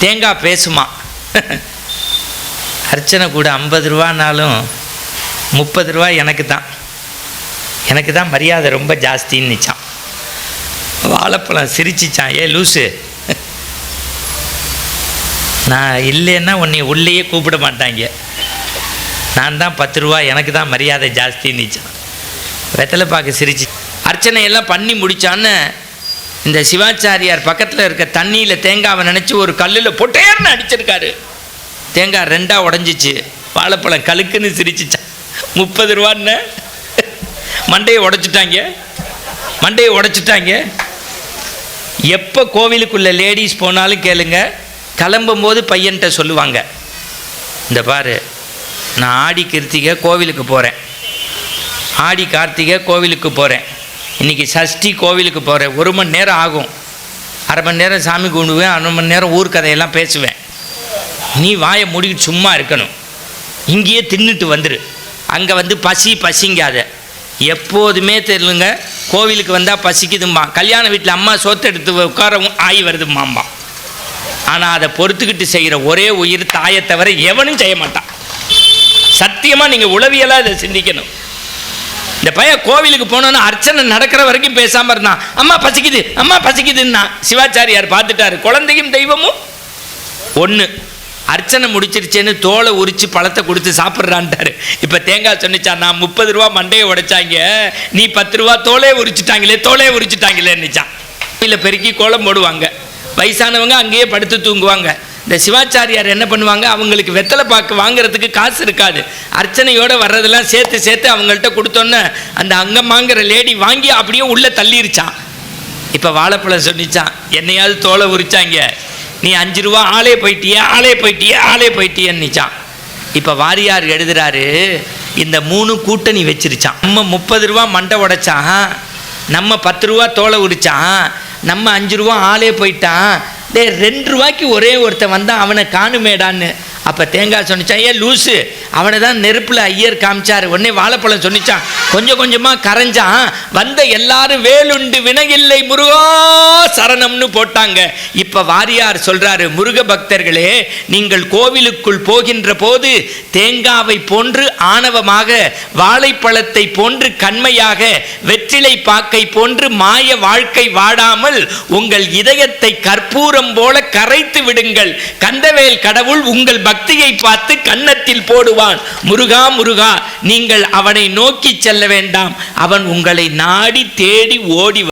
தேங்காய் பேசுமா? அர்ச்சனை கூட ஐம்பது ரூபானாலும் முப்பது ரூபா எனக்கு தான் எனக்கு தான் மரியாதை ரொம்ப ஜாஸ்தின்னு நிச்சான். வாழைப்பழம் சிரிச்சிச்சான் ஏ லூசு. நான் இல்லைன்னா உன்னை உள்ளேயே கூப்பிட மாட்டாங்க. நான் தான் பத்து ரூபா எனக்கு தான் மரியாதை ஜாஸ்தின்னு நிச்சான். வெத்தலை பார்க்க சிரிச்சு அர்ச்சனை எல்லாம் பண்ணி முடிச்சான்னு இந்த சிவாச்சாரியார் பக்கத்தில் இருக்க தண்ணியில் தேங்காவை நினச்சி ஒரு கல்லில் பொட்டையர்னு அடிச்சிருக்காரு. தேங்காய் ரெண்டாக உடஞ்சிச்சு. வாழைப்பழம் கழுக்குன்னு சிரிச்சிச்சான் முப்பது ரூபான்னு மண்டையை உடச்சிட்டாங்க. மண்டையை உடச்சிட்டாங்க. எப்போ கோவிலுக்குள்ளே லேடிஸ் போனாலும் கேளுங்க. கிளம்பும்போது பையன்கிட்ட சொல்லுவாங்க. இந்த பாரு நான் ஆடி கிருத்திகை கோவிலுக்கு போகிறேன் ஆடி கார்த்திகை கோவிலுக்கு போகிறேன் இன்றைக்கி சஷ்டி கோவிலுக்கு போகிறேன் ஒரு மணி நேரம் ஆகும். அரை மணி நேரம் சாமி கும்பிடுவேன் அரை மணி நேரம் ஊர் கதையெல்லாம் பேசுவேன். நீ வாயை மூடிக்கிட்டு சும்மா இருக்கணும். இங்கேயே தின்னுட்டு வந்துரு. அங்கே வந்து பசி பசிங்காத. எப்போதுமே தெரியலுங்க கோவிலுக்கு வந்தால் பசிக்குதும்மா. கல்யாண வீட்டில் அம்மா சோத்து எடுத்து உட்காரவும் ஆகி வருதும்மாம்மா. ஆனால் அதை பொறுத்துக்கிட்டு செய்கிற ஒரே உயிர் தாயை தவிர எவனும் செய்ய மாட்டான். சத்தியமாக நீங்கள் உளவியலாக இதை சிந்திக்கணும். இந்த பையன் கோவிலுக்கு போனோன்னு அர்ச்சனை நடக்கிற வரைக்கும் பேசாமல் இருந்தான். அம்மா பசிக்குது அம்மா பசிக்குதுன்னா சிவாச்சாரியார் பார்த்துட்டாரு. குழந்தையும் தெய்வமும் ஒன்று அர்ச்சனை முடிச்சிருச்சேன்னு தோலை உரிச்சு பழத்தை கொடுத்து சாப்பிட்றான்ட்டாரு. இப்போ தேங்காய் சொன்னிச்சா நான் முப்பது ரூபா மண்டையை உடைச்சாங்க. நீ பத்து ரூபா தோலே உரிச்சிட்டாங்களே தோலே உரிச்சிட்டாங்களேன்னுச்சான். இல்லை பெருக்கி கோலம் போடுவாங்க. வயசானவங்க அங்கேயே படுத்து தூங்குவாங்க. இந்த சிவாச்சாரியார் என்ன பண்ணுவாங்க? அவங்களுக்கு வெத்தலை பாக்கு வாங்குறதுக்கு காசு இருக்காது. அர்ச்சனையோடு வர்றதெல்லாம் சேர்த்து சேர்த்து அவங்கள்ட்ட கொடுத்தோன்னே அந்த அங்கம்மாங்கிற லேடி வாங்கி அப்படியே உள்ளே தள்ளிருச்சான். இப்போ வாழைப்பழம் சொன்னிச்சான் என்னையாவது தோலை உரிச்சாங்க. நீ அஞ்சு ரூபா ஆளே போயிட்டியே? ஆளே போயிட்டியே? ஆளே போயிட்டியன்னுச்சான். இப்போ வாரியார் எழுதுறாரு இந்த மூணு கூட்டணி வச்சிருச்சான். நம்ம முப்பது ரூபா மண்டை உடைச்சான். நம்ம பத்து ரூபா தோலை உரிச்சான். நம்ம அஞ்சு ரூபா ஆளே போயிட்டான். டேய் ரெண்டு ரூபாய்க்கு ஒரே ஒருத்தன் வந்தான் அவனை காணுமேடான்னு. அப்போ தேங்காய் சொன்னிச்சான் ஏன் லூசு அவனை தான் நெருப்பில் ஐயர் காமிச்சார். உடனே வாழைப்பழம் சொன்னிச்சான். கொஞ்சம் கொஞ்சமாக கரைஞ்சான். வந்த எல்லாரும் வேலுண்டு வினையில்லை முருகா சரணம்னு போட்டாங்க. இப்போ வாரியார் சொல்றாரு முருக பக்தர்களே நீங்கள் கோவிலுக்குள் போகின்ற போது தேங்காவை போன்று ஆணவமாக வாழைப்பழத்தை போன்று கண்மையாக வெற்றிலை பாக்கை போன்று மாய வாழ்க்கை வாடாமல் உங்கள் இதயத்தை கற்பூரம் போல கரைத்து விடுங்கள். கந்தவேல் கடவுள் உங்கள் பக்தியை பார்த்து கன்னத்தில் போடுவான் முருகா முருகா நீங்கள் அவனை நோக்கி செல்ல வேண்டாம். அவன் உங்களை நாடி தேடி ஓடி